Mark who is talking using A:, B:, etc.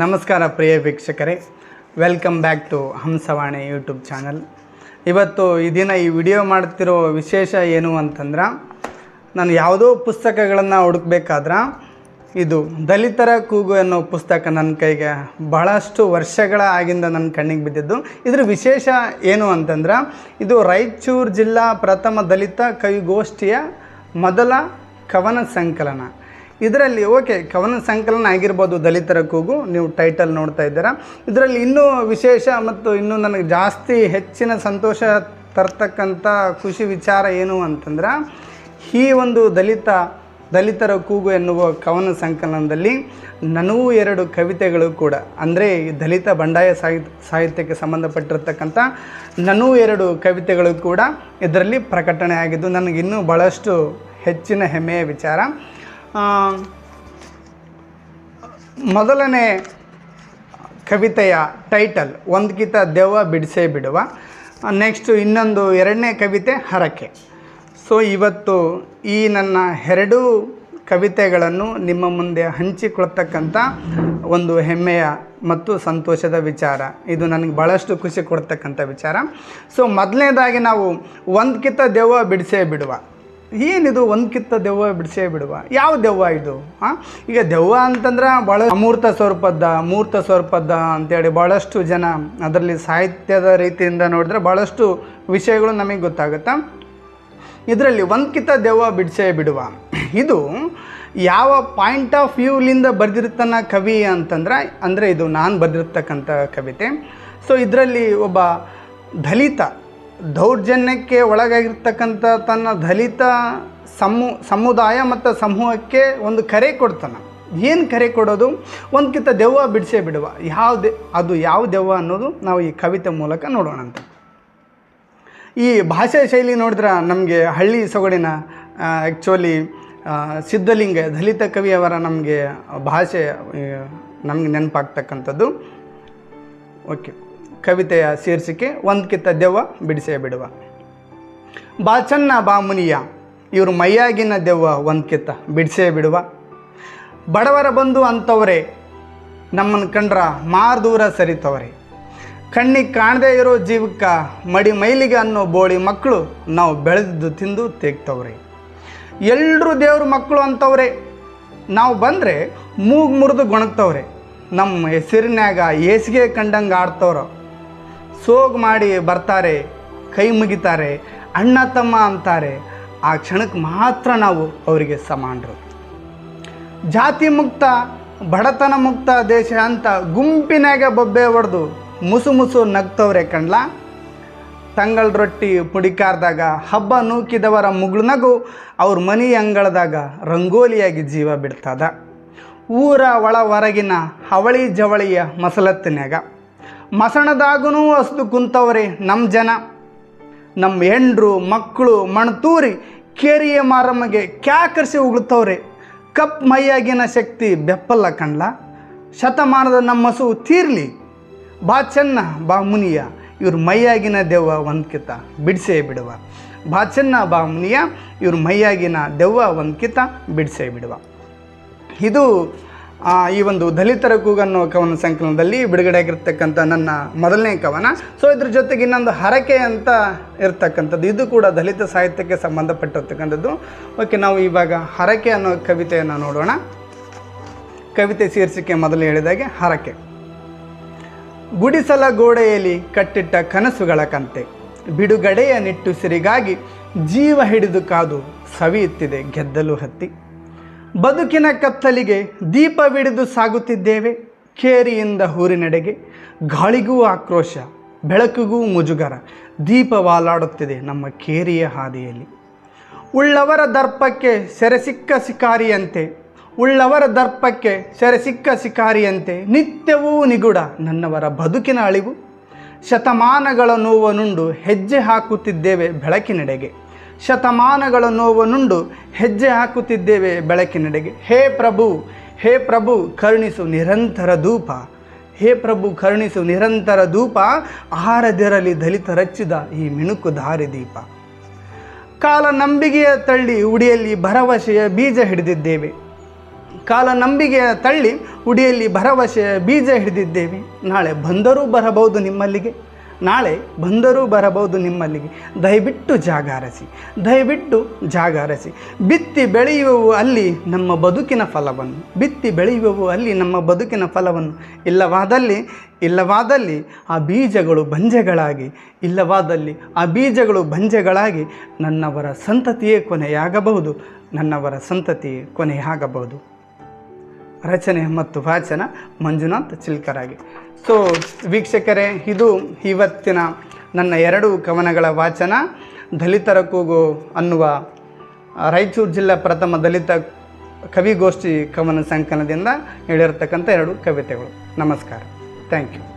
A: ನಮಸ್ಕಾರ ಪ್ರಿಯ ವೀಕ್ಷಕರೇ. Welcome back to Hamsavani YouTube channel ಇವತ್ತು ಈ ದಿನ ಈ ವಿಡಿಯೋ ಮಾಡ್ತಿರೋ ವಿಶೇಷ ಏನು ಅಂತಂದ್ರೆ, ನಾನು ಯಾವುದೋ ಪುಸ್ತಕಗಳನ್ನು ಹುಡುಕ್ಬೇಕಾದ್ರೆ, ಇದು ದಲಿತರ ಕೂಗು ಅನ್ನೋ ಪುಸ್ತಕ ನನ್ನ ಕೈಗೆ ಬಹಳಷ್ಟು ವರ್ಷಗಳ ಆಗಿಂದ ನನ್ನ ಕಣ್ಣಿಗೆ ಬಿದ್ದಿದ್ದು. ಇದ್ರ ವಿಶೇಷ ಏನು ಅಂತಂದ್ರೆ, ಇದು ರಾಯಚೂರು ಜಿಲ್ಲಾ ಪ್ರಥಮ ದಲಿತ ಕವಿಗೋಷ್ಠಿಯ ಮೊದಲ ಕವನ ಸಂಕಲನ. ಇದರಲ್ಲಿ, ಓಕೆ, ಕವನ ಸಂಕಲನ ಆಗಿರ್ಬೋದು ದಲಿತರ ಕೂಗು, ನೀವು ಟೈಟಲ್ ನೋಡ್ತಾ ಇದ್ದೀರಾ. ಇದರಲ್ಲಿ ಇನ್ನೂ ವಿಶೇಷ ಮತ್ತು ಇನ್ನೂ ನನಗೆ ಜಾಸ್ತಿ ಹೆಚ್ಚಿನ ಸಂತೋಷ ತರ್ತಕ್ಕಂಥ ಖುಷಿ ವಿಚಾರ ಏನು ಅಂತಂದ್ರೆ, ಈ ಒಂದು ದಲಿತ, ದಲಿತರ ಕೂಗು ಎನ್ನುವ ಕವನ ಸಂಕಲನದಲ್ಲಿ ನನಗೂ ಎರಡು ಕವಿತೆಗಳು ಕೂಡ. ಅಂದರೆ, ಈ ದಲಿತ ಬಂಡಾಯ ಸಾಹಿತ್ಯ ಸಾಹಿತ್ಯಕ್ಕೆ ಸಂಬಂಧಪಟ್ಟಿರ್ತಕ್ಕಂಥ ನನಗೂ ಎರಡು ಕವಿತೆಗಳು ಕೂಡ ಇದರಲ್ಲಿ ಪ್ರಕಟಣೆ ಆಗಿದ್ದು ನನಗಿನ್ನೂ ಭಾಳಷ್ಟು ಹೆಚ್ಚಿನ ಹೆಮ್ಮೆಯ ವಿಚಾರ. ಮೊದಲನೇ ಕವಿತೆಯ ಟೈಟಲ್ ಒಂದ್ಕಿತ ದೆವ್ವ ಬಿಡಿಸೇ ಬಿಡುವ. ನೆಕ್ಸ್ಟು ಇನ್ನೊಂದು ಎರಡನೇ ಕವಿತೆ, ಹರಕೆ. ಸೊ ಇವತ್ತು ಈ ನನ್ನ ಎರಡೂ ಕವಿತೆಗಳನ್ನು ನಿಮ್ಮ ಮುಂದೆ ಹಂಚಿಕೊಳ್ತಕ್ಕಂಥ ಒಂದು ಹೆಮ್ಮೆಯ ಮತ್ತು ಸಂತೋಷದ ವಿಚಾರ. ಇದು ನನಗೆ ಭಾಳಷ್ಟು ಖುಷಿ ಕೊಡ್ತಕ್ಕಂಥ ವಿಚಾರ. ಸೊ ಮೊದಲನೇದಾಗಿ ನಾವು ಒಂದ್ಕಿತ ದೆವ್ವ ಬಿಡಿಸೇ ಬಿಡುವ. ಏನಿದು? ಒಂದು ಕಿತ್ತ ದೆವ್ವ ಬಿಡಿಸೇ ಬಿಡುವ. ಯಾವ ದೆವ್ವ ಇದು? ಹಾಂ ಈಗ ದೆವ್ವ ಅಂತಂದ್ರೆ ಭಾಳ ಅಮೂರ್ತ ಸ್ವರೂಪದ್ದ ಮೂರ್ತ ಸ್ವರೂಪದ್ದ ಅಂತೇಳಿ ಭಾಳಷ್ಟು ಜನ ಅದರಲ್ಲಿ ಸಾಹಿತ್ಯದ ರೀತಿಯಿಂದ ನೋಡಿದ್ರೆ ಭಾಳಷ್ಟು ವಿಷಯಗಳು ನಮಗೆ ಗೊತ್ತಾಗುತ್ತೆ? ಇದರಲ್ಲಿ ಒಂದು ಕಿತ್ತ ದೆವ್ವ ಬಿಡಿಸೇ ಬಿಡುವ. ಇದು ಯಾವ ಪಾಯಿಂಟ್ ಆಫ್ ವ್ಯೂಲಿಂದ ಬರೆದಿರ್ತಾನ ಕವಿ ಅಂತಂದ್ರೆ, ಅಂದರೆ ಇದು ನಾನು ಬರೆದಿರ್ತಕ್ಕಂಥ ಕವಿತೆ. ಸೊ ಇದರಲ್ಲಿ ಒಬ್ಬ ದಲಿತ ದೌರ್ಜನ್ಯಕ್ಕೆ ಒಳಗಾಗಿರ್ತಕ್ಕಂಥ ತನ್ನ ದಲಿತ ಸಮು, ಸಮುದಾಯ ಮತ್ತು ಸಮೂಹಕ್ಕೆ ಒಂದು ಕರೆ ಕೊಡ್ತಾನೆ. ಏನು ಕರೆ ಕೊಡೋದು? ಒಂದ್ಕಿಂತ ದೆವ್ವ ಬಿಡಿಸೇ ಬಿಡುವ. ಯಾವ ದೆ ಅದು ಯಾವ ದೆವ್ವ ಅನ್ನೋದು ನಾವು ಈ ಕವಿತೆ ಮೂಲಕ ನೋಡೋಣಂತೆ ಈ ಭಾಷಾ ಶೈಲಿ ನೋಡಿದ್ರೆ ನಮಗೆ ಹಳ್ಳಿ ಸೊಗಡಿನ ಆ್ಯಕ್ಚುಲಿ ಸಿದ್ಧಲಿಂಗ, ದಲಿತ ಕವಿಯವರ ನಮಗೆ ಭಾಷೆ ನಮಗೆ ನೆನಪಾಗ್ತಕ್ಕಂಥದ್ದು. ಓಕೆ ಕವಿತೆಯ ಶೀರ್ಷಿಕೆ ಒಂದ್ಕಿತ್ತ ದೆವ್ವ ಬಿಡಿಸೇ ಬಿಡುವ ಬಾಚನ್ನ ಬಾಮುನಿಯ ಇವರು ಮೈಯಾಗಿನ ದೆವ್ವ ಒಂದ್ಕಿತ್ತ ಬಿಡಿಸೇ ಬಿಡುವ ಬಡವರ ಬಂದು ಅಂತವರೇ ನಮ್ಮನ್ನು ಕಂಡ್ರ ಮಾರು ದೂರ ಸರಿತವರೇ ಕಣ್ಣಿಗೆ ಕಾಣದೇ ಇರೋ ಜೀವಕ್ಕೆ, ಮಡಿ ಮೈಲಿಗೆ ಅನ್ನೋ ಬೋಳಿ ಮಕ್ಕಳು ನಾವು ಬೆಳೆದಿದ್ದು ತಿಂದು ತೆಗ್ತವ್ರೆ. ಎಲ್ಲರೂ ದೇವ್ರ ಮಕ್ಕಳು ಅಂಥವ್ರೆ ನಾವು ಬಂದರೆ ಮೂಗು ಮುರಿದು ಗೊಣಗ್ತವ್ರೆ. ನಮ್ಮ ಹೆಸರಿನ್ಯಾಗ ಏಸಿಗೆ ಕಂಡಂಗೆ ಆಡ್ತವ್ರ. ಸೋಗ್ ಮಾಡಿ ಬರ್ತಾರೆ, ಕೈ ಮುಗಿತಾರೆ, ಅಣ್ಣ ತಮ್ಮ ಅಂತಾರೆ. ಆ ಕ್ಷಣಕ್ಕೆ ಮಾತ್ರ ನಾವು ಅವರಿಗೆ ಸಮಾನರು. ಜಾತಿ ಮುಕ್ತ, ಬಡತನ ಮುಕ್ತ ದೇಶ ಅಂತ ಗುಂಪಿನಾಗ ಬೊಬ್ಬೆ ಹೊಡೆದು ಮುಸು ಮುಸು ನಗ್ತವ್ರೆ ಕಣ್ಲ? ತಂಗಳ ರೊಟ್ಟಿ ಪುಡಿಕಾರ್ದಾಗ, ಹಬ್ಬ ನೂಕಿದವರ ಮುಗುಳ್ನಗು ಅವ್ರ ಮನೆ ಅಂಗಳದಾಗ ರಂಗೋಲಿಯಾಗಿ ಜೀವ ಬಿಡ್ತದ. ಊರ ಒಳ ಹೊರಗಿನ ಹವಳಿ ಜವಳಿಯ ಮಸಲತ್ತಿನ್ಯಾಗ. ಮಸಣದಾಗೂ ಹಸ್ದು ಕುಂತವ್ರೆ ನಮ್ಮ ಜನ. ನಮ್ಮ ಹೆಂಡ್ರು, ಮಕ್ಕಳು, ಮಣ್ತೂರಿ, ಕೇರಿಯ ಮಾರಮ್ಮಗೆ ಕ್ಯಾಕರಿಸಿ ಉಗುಳ್ತವ್ರೆ? ಕಪ್ ಮೈಯಾಗಿನ ಶಕ್ತಿ ಬೆಪ್ಪಲ್ಲ ಕಣ್ಲ? ಶತಮಾನದ ನಮ್ಮಸು ತೀರ್ಲಿ? ಬಾ ಚೆನ್ನ, ಬಾ ಮುನಿಯ, ಇವ್ರ ಮೈಯಾಗಿನ ದೆವ್ವ ಒಂದ್ಕಿತ ಬಿಡಿಸೇ ಬಿಡುವ. ಬಾ ಚೆನ್ನ, ಬಾ ಮುನಿಯ, ಇವ್ರ ಮೈಯಾಗಿನ ದೆವ್ವ ಒಂದ್ಕಿತ ಬಿಡಿಸೇ ಬಿಡುವ. ಇದು ಈ ಒಂದು ದಲಿತರ ಕೂಗನ್ನೋ ಕವನ ಸಂಕಲನದಲ್ಲಿ ಬಿಡುಗಡೆ ಆಗಿರ್ತಕ್ಕಂಥ ನನ್ನ ಮೊದಲನೇ ಕವನ. ಸೊ ಇದ್ರ ಜೊತೆಗೆ ಇನ್ನೊಂದು ಹರಕೆ ಅಂತ ಇರ್ತಕ್ಕಂಥದ್ದು. ಇದು ಕೂಡ ದಲಿತ ಸಾಹಿತ್ಯಕ್ಕೆ ಸಂಬಂಧಪಟ್ಟಿರ್ತಕ್ಕಂಥದ್ದು. ಓಕೆ ನಾವು ಇವಾಗ ಹರಕೆ ಅನ್ನೋ ಕವಿತೆಯನ್ನು ನೋಡೋಣ. ಕವಿತೆ ಶೀರ್ಷಿಕೆ ಮೊದಲು ಹೇಳಿದಾಗೆ ಹರಕೆ. ಗುಡಿಸಲ ಗೋಡೆಯಲ್ಲಿ ಕಟ್ಟಿಟ್ಟ ಕನಸುಗಳ ಕಂತೆ. ಬಿಡುಗಡೆಯ ನಿಟ್ಟುಸಿರಿಗಾಗಿ ಜೀವ ಹಿಡಿದು ಕಾದು ಸವಿಯುತ್ತಿದೆ ಗೆದ್ದಲು ಹತ್ತಿ. ಬದುಕಿನ ಕತ್ತಲಿಗೆ ದೀಪವಿಡಿದು ಸಾಗುತ್ತಿದ್ದೇವೆ, ಕೇರಿಯಿಂದ ಊರಿನೆಡೆಗೆ. ಗಾಳಿಗೂ ಆಕ್ರೋಶ, ಬೆಳಕಿಗೂ ಮುಜುಗರ, ದೀಪ ವಾಲಾಡುತ್ತಿದೆ ನಮ್ಮ ಕೇರಿಯ ಹಾದಿಯಲ್ಲಿ. ಉಳ್ಳವರ ದರ್ಪಕ್ಕೆ ಸೆರೆಸಿಕ್ಕ ಶಿಕಾರಿಯಂತೆ, ಉಳ್ಳವರ ದರ್ಪಕ್ಕೆ ಸೆರೆಸಿಕ್ಕ ಶಿಕಾರಿಯಂತೆ, ನಿತ್ಯವೂ ನಿಗೂಢ ನನ್ನವರ ಬದುಕಿನ ಅಳಿವು. ಶತಮಾನಗಳ ನೋವನುಂಡು ಹೆಜ್ಜೆ ಹಾಕುತ್ತಿದ್ದೇವೆ ಬೆಳಕಿನೆಡೆಗೆ. ಶತಮಾನಗಳ ನೋವನ್ನುಂಡು ಹೆಜ್ಜೆ ಹಾಕುತ್ತಿದ್ದೇವೆ ಬೆಳಕಿನೆಡೆಗೆ. ಹೇ ಪ್ರಭು ಹೇ ಪ್ರಭು, ಕರುಣಿಸು ನಿರಂತರ ಧೂಪ. ಹೇ ಪ್ರಭು, ಕರುಣಿಸು ನಿರಂತರ ಧೂಪ. ಆಹಾರದಿರಲಿ ದಲಿತ ರಚ್ಚಿದ ಈ ಮಿಣುಕು ದಾರಿ ದೀಪ. ಕಾಲ ನಂಬಿಗೆಯ ತಳ್ಳಿ ಉಡಿಯಲ್ಲಿ ಭರವಸೆಯ ಬೀಜ ಹಿಡಿದಿದ್ದೇವೆ. ಕಾಲ ನಂಬಿಗೆಯ ತಳ್ಳಿ ಉಡಿಯಲ್ಲಿ ಭರವಸೆಯ ಬೀಜ ಹಿಡಿದಿದ್ದೇವೆ. ನಾಳೆ ಬಂದರೂ ಬರಬಹುದು ನಿಮ್ಮಲ್ಲಿಗೆ. ನಾಳೆ ಬಂದರೂ ಬರಬಹುದು ನಿಮ್ಮಲ್ಲಿಗೆ. ದಯವಿಟ್ಟು ಜಾಗಾರಸಿ ದಯವಿಟ್ಟು ಜಾಗಾರಸಿ ಬಿತ್ತಿ ಬೆಳೆಯುವವು ಅಲ್ಲಿ ನಮ್ಮ ಬದುಕಿನ ಫಲವನ್ನು. ಬಿತ್ತಿ ಬೆಳೆಯುವವು ಅಲ್ಲಿ ನಮ್ಮ ಬದುಕಿನ ಫಲವನ್ನು. ಇಲ್ಲವಾದಲ್ಲಿ ಇಲ್ಲವಾದಲ್ಲಿ ಆ ಬೀಜಗಳು ಬಂಜೆಗಳಾಗಿ, ಇಲ್ಲವಾದಲ್ಲಿ ಆ ಬೀಜಗಳು ಬಂಜೆಗಳಾಗಿ ನನ್ನವರ ಸಂತತಿಯೇ ಕೊನೆಯಾಗಬಹುದು, ನನ್ನವರ ಸಂತತಿಯೇ ಕೊನೆಯಾಗಬಹುದು. ರಚನೆ ಮತ್ತು ವಾಚನ ಮಂಜುನಾಥ್ ಚಿಲ್ಕರಾಗಿ. ಸೊ ವೀಕ್ಷಕರೇ, ಇದು ಇವತ್ತಿನ ನನ್ನ ಎರಡು ಕವನಗಳ ವಾಚನ. ದಲಿತರ ಕೂಗು ಅನ್ನುವ ರಾಯಚೂರು ಜಿಲ್ಲಾ ಪ್ರಥಮ ದಲಿತ ಕವಿಗೋಷ್ಠಿ ಕವನ ಸಂಕಲನದಿಂದ ಹೇಳಿರ್ತಕ್ಕಂಥ ಎರಡು ಕವಿತೆಗಳು. ನಮಸ್ಕಾರ. Thank you